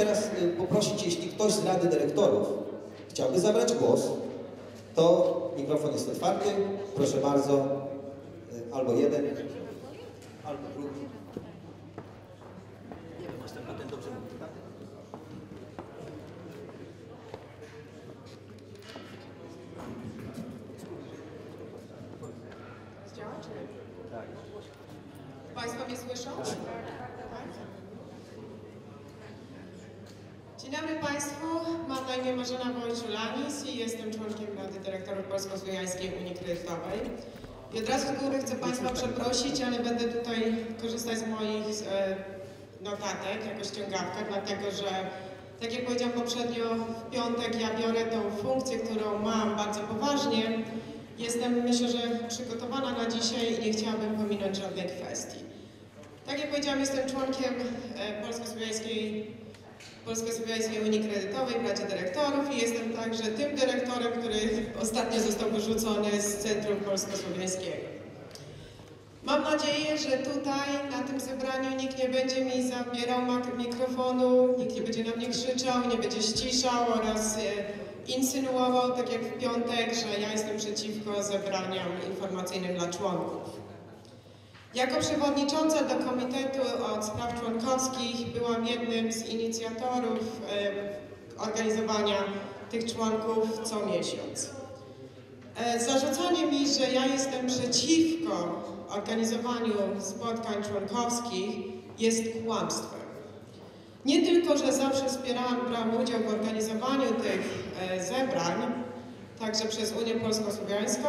Teraz y, poprosić, jeśli ktoś z Rady Dyrektorów chciałby zabrać głos, to mikrofon jest otwarty. Proszę bardzo, y, albo jeden, albo drugi. Nie wiem, jestem potem dobrze mówię, tak? Działa czy nie? Państwo mnie słyszą? Tak. Dzień dobry Państwu, mam na imię Marzena Wojciulanis i jestem członkiem Rady Dyrektorów Polsko-Słowiańskiej Unii Kredytowej. I od razu z góry chcę Państwa przeprosić, ale będę tutaj korzystać z moich e, notatek jako ściągawka, dlatego że tak jak powiedziałam poprzednio, w piątek ja biorę tą funkcję, którą mam bardzo poważnie. Jestem, myślę, że przygotowana na dzisiaj i nie chciałabym pominąć żadnej kwestii. Tak jak powiedziałam, jestem członkiem e, Polsko-Słowiańskiej Polsko-Słowiańskiej Unii Kredytowej Radzie Dyrektorów i jestem także tym dyrektorem, który ostatnio został wyrzucony z Centrum Polsko-Słowiańskiego. Mam nadzieję, że tutaj na tym zebraniu nikt nie będzie mi zabierał mikrofonu, nikt nie będzie na mnie krzyczał, nie będzie ściszał oraz e, insynuował, tak jak w piątek, że ja jestem przeciwko zebraniom informacyjnym dla członków. Jako przewodnicząca do Komitetu od Spraw Członkowskich byłam jednym z inicjatorów organizowania tych członków co miesiąc. E, Zarzucanie mi, że ja jestem przeciwko organizowaniu spotkań członkowskich jest kłamstwem. Nie tylko, że zawsze wspierałam, brałam udział w organizowaniu tych e, zebrań, także przez Unię Polsko-Słowiańską,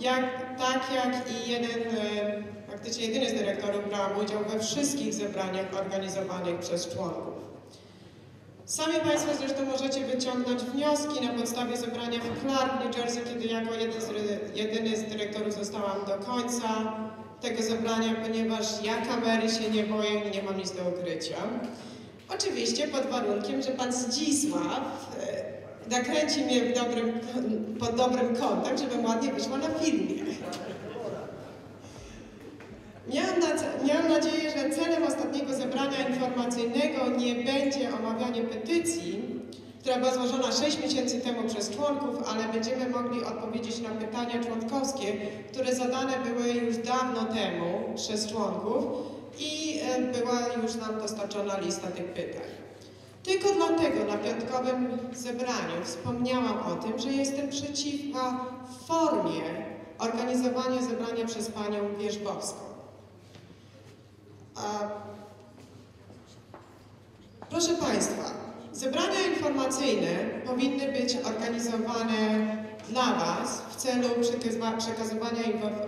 jak, tak jak i jeden, e, praktycznie jedyny z dyrektorów brałam udział we wszystkich zebraniach organizowanych przez członków. Sami Państwo zresztą możecie wyciągnąć wnioski na podstawie zebrania w Clark, New Jersey, kiedy jako jeden z, jedyny z dyrektorów zostałam do końca tego zebrania, ponieważ ja kamery się nie boję i nie mam nic do ukrycia. Oczywiście pod warunkiem, że Pan Zdzisław e, nakręci mnie w dobrym, pod dobrym kątem, żebym ładnie wyszła na filmie. Miałam, miałam nadzieję, że celem ostatniego zebrania informacyjnego nie będzie omawianie petycji, która była złożona 6 miesięcy temu przez członków, ale będziemy mogli odpowiedzieć na pytania członkowskie, które zadane były już dawno temu przez członków i e, była już nam dostarczona lista tych pytań. Tylko dlatego na piątkowym zebraniu wspomniałam o tym, że jestem przeciwko formie organizowania zebrania przez panią Wierzbowską. A, proszę Państwa, zebrania informacyjne powinny być organizowane dla Was w celu przekazywa- przekazywania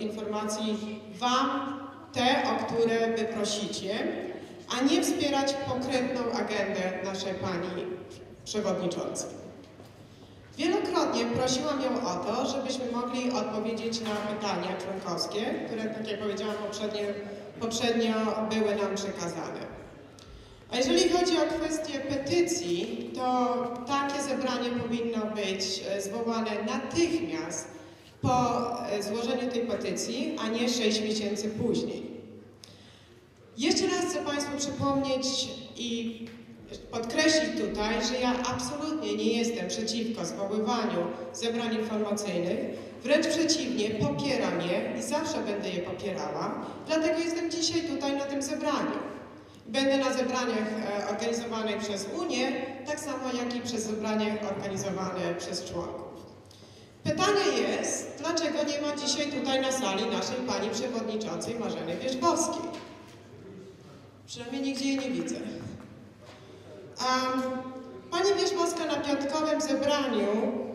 informacji Wam, te, o które Wy prosicie, a nie wspierać konkretną agendę naszej Pani Przewodniczącej. Wielokrotnie prosiłam ją o to, żebyśmy mogli odpowiedzieć na pytania członkowskie, które, tak jak powiedziałam poprzednio, poprzednio były nam przekazane. A jeżeli chodzi o kwestię petycji, to takie zebranie powinno być e, zwołane natychmiast po e, złożeniu tej petycji, a nie 6 miesięcy później. Jeszcze raz chcę Państwu przypomnieć i podkreślić tutaj, że ja absolutnie nie jestem przeciwko zwoływaniu zebrań informacyjnych, wręcz przeciwnie, popieram je i zawsze będę je popierała, dlatego jestem dzisiaj tutaj na tym zebraniu. Będę na zebraniach e, organizowanych przez Unię, tak samo jak i przez zebrania organizowane przez członków. Pytanie jest, dlaczego nie ma dzisiaj tutaj na sali naszej pani przewodniczącej Marzeny Wierzbowskiej? Przynajmniej nigdzie jej nie widzę. Pani Wierzbowska na piątkowym zebraniu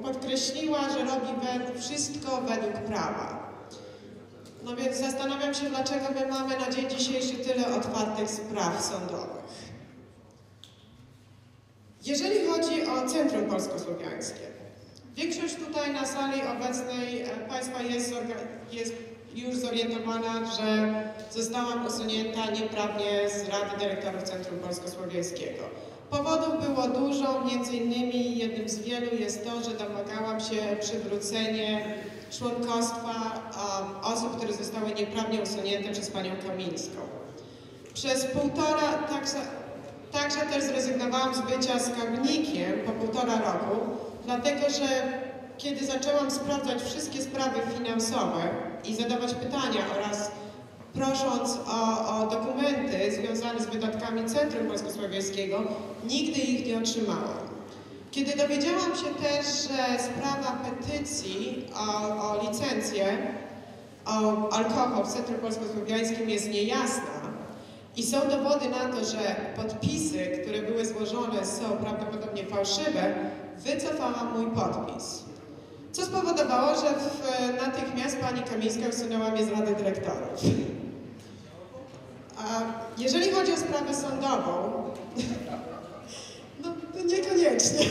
podkreśliła, że robi wszystko według prawa. No więc zastanawiam się, dlaczego my mamy na dzień dzisiejszy tyle otwartych spraw sądowych. Jeżeli chodzi o Centrum Polsko-Słowiańskie, większość tutaj na sali obecnej e, Państwa jest, jest już zorientowana, że zostałam usunięta nieprawnie z Rady Dyrektorów Centrum Polsko-Słowiańskiego. Powodów było dużo, między innymi jednym z wielu jest to, że domagałam się przywrócenie członkostwa um, osób, które zostały nieprawnie usunięte przez panią Kamińską. Przez półtora, tak, za- Także też zrezygnowałam z bycia skarbnikiem po półtora roku, dlatego że kiedy zaczęłam sprawdzać wszystkie sprawy finansowe i zadawać pytania oraz prosząc o, o dokumenty związane z wydatkami Centrum Polskosłowiańskiego, nigdy ich nie otrzymałam. Kiedy dowiedziałam się też, że sprawa petycji o, o licencję, o alkohol w Centrum Polskosłowiańskim jest niejasna i są dowody na to, że podpisy, które były złożone są prawdopodobnie fałszywe, wycofałam mój podpis. Co spowodowało, że w, natychmiast pani Kamińska usunęła mnie z Rady Dyrektorów. Jeżeli chodzi o sprawę sądową, no niekoniecznie.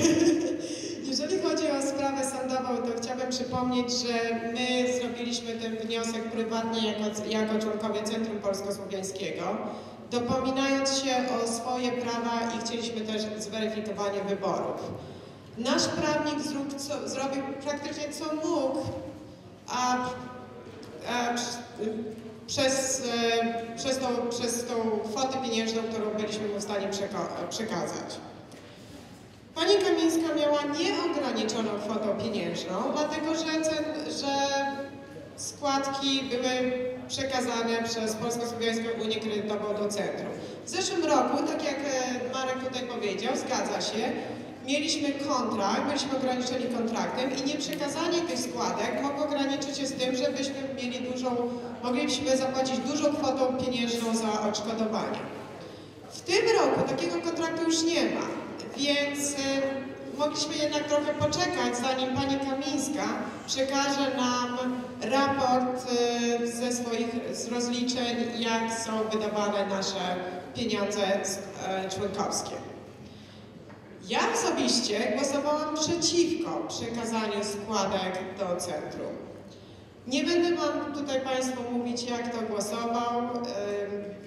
Jeżeli chodzi o sprawę sądową, to chciałabym przypomnieć, że my zrobiliśmy ten wniosek prywatnie jako, jako członkowie Centrum Polsko-Słowiańskiego, dopominając się o swoje prawa i chcieliśmy też zweryfikowanie wyborów. Nasz prawnik zrób, co, zrobił praktycznie co mógł, a, a przez, e, przez, tą, przez tą kwotę pieniężną, którą byliśmy w stanie przekazać. Pani Kamińska miała nieograniczoną kwotę pieniężną, dlatego że, że składki były przekazane przez Polsko-Słowiańską Unię Kredytową do centrum. W zeszłym roku, tak jak e, Marek tutaj powiedział, zgadza się, mieliśmy kontrakt, byliśmy ograniczeni kontraktem i nieprzekazanie tych składek mogło ograniczyć się z tym, żebyśmy mieli dużą, moglibyśmy zapłacić dużą kwotą pieniężną za odszkodowanie. W tym roku takiego kontraktu już nie ma, więc y, mogliśmy jednak trochę poczekać, zanim pani Kamińska przekaże nam raport y, ze swoich z rozliczeń, jak są wydawane nasze pieniądze y, członkowskie. Ja osobiście głosowałam przeciwko przekazaniu składek do centrum. Nie będę Wam tutaj Państwu mówić, jak to głosował.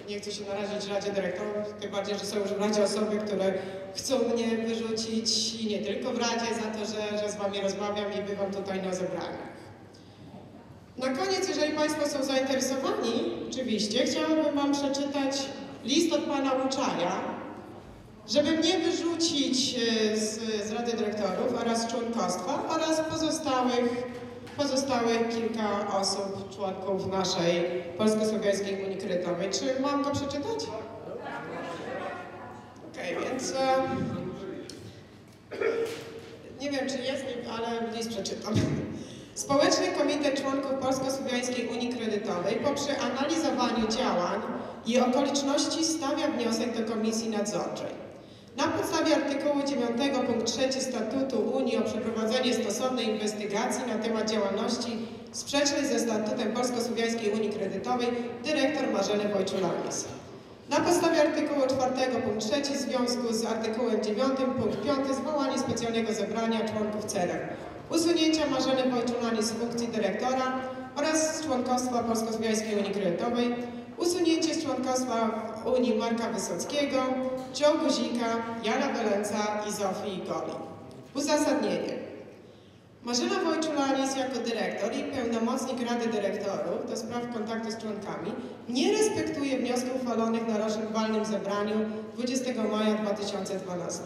Nie chcę się narazić Radzie Dyrektorów, tym bardziej, że są już w Radzie osoby, które chcą mnie wyrzucić i nie tylko w Radzie za to, że, że z Wami rozmawiam i bywam tutaj na zebraniach. Na koniec, jeżeli Państwo są zainteresowani, oczywiście, chciałabym Wam przeczytać list od Pana Łuczaja, żeby mnie wyrzucić e, z, z Rady Dyrektorów oraz członkostwa oraz pozostałych, pozostałych kilka osób, członków naszej Polsko-Słowiańskiej Unii Kredytowej. Czy mam go przeczytać? Okej, okay, więc e, nie wiem, czy jest, ale list przeczytam. Społeczny Komitet Członków Polsko-Słowiańskiej Unii Kredytowej po przeanalizowaniu działań i okoliczności stawia wniosek do Komisji Nadzorczej na podstawie artykułu 9 punkt 3 Statutu Unii o przeprowadzenie stosownej inwestygacji na temat działalności sprzecznej ze Statutem Polsko-Słowiańskiej Unii Kredytowej dyrektor Marzeny Wojczulanis. Na podstawie artykułu 4 punkt 3 w związku z artykułem 9 punkt 5 zwołanie specjalnego zebrania członków celem usunięcia Marzeny Wojczulanis z funkcji dyrektora oraz z członkostwa Polsko-Słowiańskiej Unii Kredytowej usunięcie z członkostwa Unii Marka Wysockiego, Joe Guzika, Jana Belenca i Zofii Goli. Uzasadnienie. Marzena Wojczulanis jako dyrektor i pełnomocnik Rady Dyrektorów do spraw kontaktu z członkami nie respektuje wniosków uchwalonych na rocznym walnym zebraniu 20 maja 2012.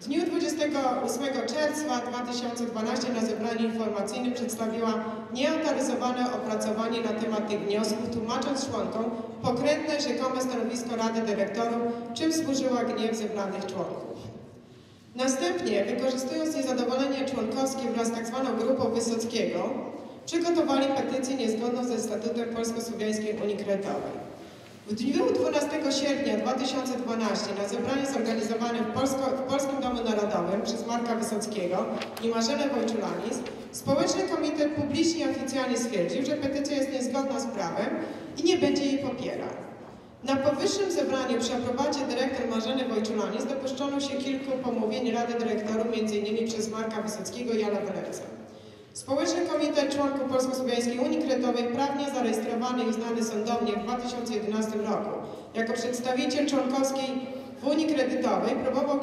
W dniu 28 czerwca 2012 na zebraniu informacyjnym przedstawiła nieautoryzowane opracowanie na temat tych wniosków, tłumacząc członkom pokrętne rzekome stanowisko Rady Dyrektorów, czym służyła gniew zebranych członków. Następnie, wykorzystując niezadowolenie członkowskie wraz z tzw. Tak grupą Wysockiego, przygotowali petycję niezgodną ze statutem Polsko-Słowiańskiej Unii Kredytowej. W dniu 12 sierpnia 2012 na zebraniu zorganizowanym w, Polsko, w Polskim Domu Narodowym przez Marka Wysockiego i Marzenę Wojczulanis Społeczny Komitet publicznie i oficjalnie stwierdził, że petycja jest niezgodna z prawem i nie będzie jej popierał. Na powyższym zebraniu przy aprobacie dyrektor Marzeny Wojczulanis dopuszczono się kilku pomówień Rady Dyrektorów, m.in. przez Marka Wysockiego i Jana Belecka. Społeczny Komitet Członków Polsko-Słowiańskiej Unii Kredytowej prawnie zarejestrowany i uznany sądownie w 2011 roku. Jako przedstawiciel członkowskiej w Unii Kredytowej próbował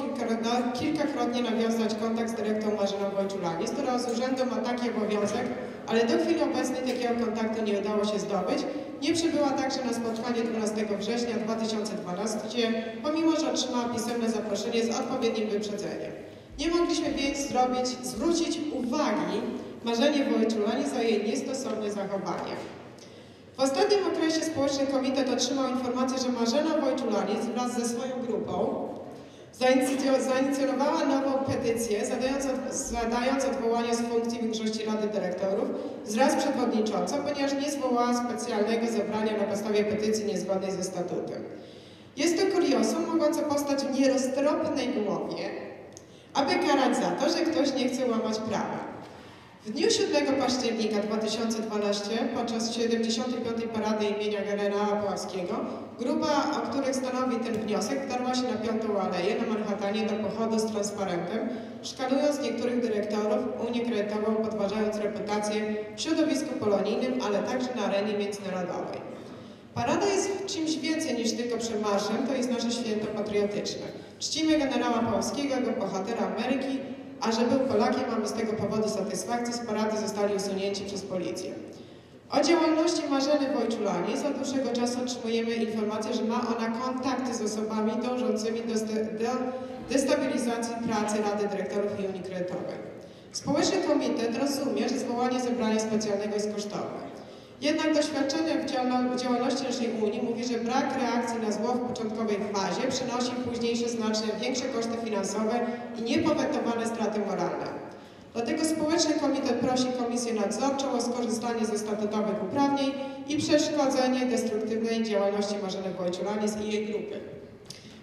kilkakrotnie nawiązać kontakt z dyrektorą Marzeną Wojczulanis, która z urzędu ma taki obowiązek, ale do chwili obecnej takiego kontaktu nie udało się zdobyć, nie przybyła także na spotkanie 12 września 2012, pomimo że otrzymała pisemne zaproszenie z odpowiednim wyprzedzeniem. Nie mogliśmy więc zrobić, zwrócić uwagi Marzenie Wojciulani za jej niestosowne zachowanie. W ostatnim okresie Społeczny Komitet otrzymał informację, że Marzena Wojciulani wraz ze swoją grupą zainicjo- zainicjowała nową petycję, zadając, od, zadając odwołanie z funkcji większości Rady Dyrektorów wraz przewodniczącą, ponieważ nie zwołała specjalnego zebrania na podstawie petycji niezgodnej ze statutem. Jest to kuriosum mogące powstać w nieroztropnej głowie, aby karać za to, że ktoś nie chce łamać prawa. W dniu 7 października 2012 podczas 75. parady imienia generała Puławskiego grupa, o której stanowi ten wniosek, wdarła się na Piątą Aleję na Manhattanie do pochodu z transparentem, szkalując niektórych dyrektorów, Unię Kredytową, podważając reputację w środowisku polonijnym, ale także na arenie międzynarodowej. Parada jest czymś więcej niż tylko przemarszem, to jest nasze święto patriotyczne. Czcimy generała Pałowskiego jako bohatera Ameryki, a że był Polakiem, mamy z tego powodu satysfakcję, z parady zostali usunięci przez policję. O działalności Marzeny Wojczulani od dłuższego czasu otrzymujemy informację, że ma ona kontakty z osobami dążącymi do, do destabilizacji pracy Rady Dyrektorów i Unii Kredytowej. Społeczny Komitet rozumie, że zwołanie zebrania specjalnego jest kosztowne. Jednak doświadczenie w działal- w działalności naszej Unii mówi, że brak reakcji na zło w początkowej fazie przynosi późniejsze znacznie większe koszty finansowe i niepowetowane straty moralne. Dlatego Społeczny Komitet prosi Komisję Nadzorczą o skorzystanie ze statutowych uprawnień i przeszkodzenie destruktywnej działalności Marzeny Wojciulanis i jej grupy.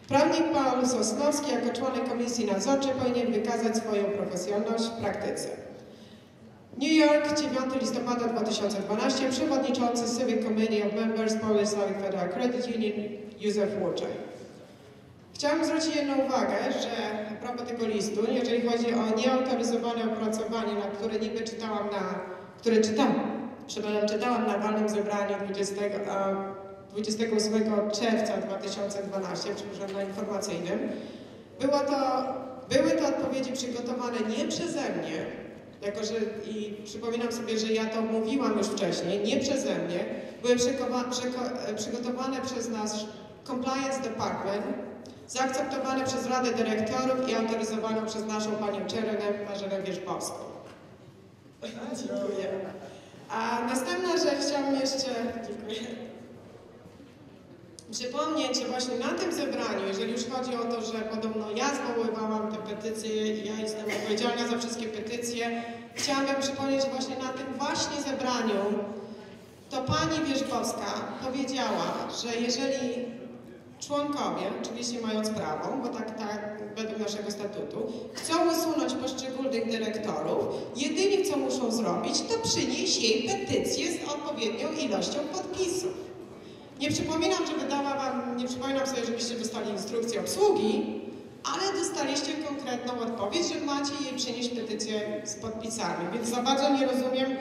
Prawnik Paul Sosnowski jako członek Komisji Nadzorczej powinien wykazać swoją profesjonalność w praktyce. New York, 9 listopada 2012, przewodniczący Civic Committee of Members Polish Federal Credit Union Józef Łuczej. Chciałam zwrócić jedną uwagę, że a propos tego listu, jeżeli chodzi o nieautoryzowane opracowanie, na które niby czytałam na, które czytałam, przepraszam, czytałam na walnym zebraniu 20, a, 28 czerwca 2012, przepraszam, na informacyjnym, było to, były to odpowiedzi przygotowane nie przeze mnie, jako że i przypominam sobie, że ja to mówiłam już wcześniej, nie przeze mnie, były przyko- przygotowane przez nasz Compliance Department, zaakceptowane przez Radę Dyrektorów i autoryzowane przez naszą panią Czerenę Marzenę Wierzbowską. Dziękuję. A następna rzecz chciałam jeszcze... Dziękuję. Przypomnieć, że właśnie na tym zebraniu, jeżeli już chodzi o to, że podobno ja zwoływałam te petycje i ja jestem odpowiedzialna za wszystkie petycje, chciałabym przypomnieć, że właśnie na tym właśnie zebraniu to pani Wierzbowska powiedziała, że jeżeli członkowie, oczywiście mając prawo, bo tak, tak według naszego statutu, chcą usunąć poszczególnych dyrektorów, jedynie co muszą zrobić, to przynieść jej petycję z odpowiednią ilością podpisów. Nie przypominam, że wydała wam, nie przypominam sobie, żebyście dostali instrukcję obsługi, ale dostaliście konkretną odpowiedź, że macie jej przynieść petycję z podpisami. Więc za bardzo nie rozumiem,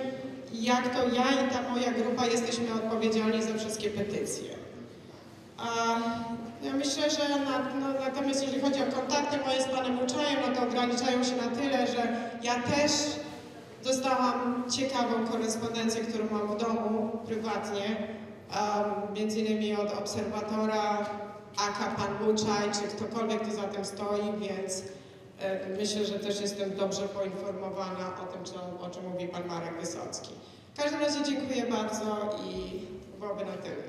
jak to ja i ta moja grupa jesteśmy odpowiedzialni za wszystkie petycje. A ja myślę, że na, no, natomiast jeżeli chodzi o kontakty moje z panem Uczajem, no to ograniczają się na tyle, że ja też dostałam ciekawą korespondencję, którą mam w domu prywatnie, um, między innymi od obserwatora Aka Pan Buczaj, czy ktokolwiek tu za tym stoi, więc myślę, że też jestem dobrze poinformowana o tym, co, o czym mówi Pan Marek Wysocki. W każdym razie dziękuję bardzo i byłoby na tyle.